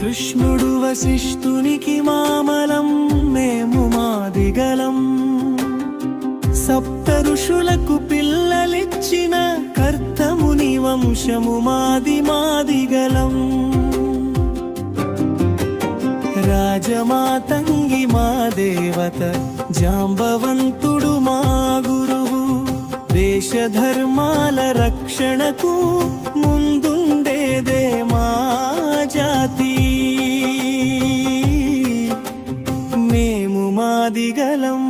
కృష్ణుడు వశిష్ఠునికి మామలం మేము మాదిగలం సప్త ఋషులకు పిల్లలిచ్చిన కర్తముని వంశము మాది మాదిగలం రాజమాతంగి మా దేవత జాంబవంతుడు మా గురువు. దేశ ధర్మాల రక్షణకు அதிகலம்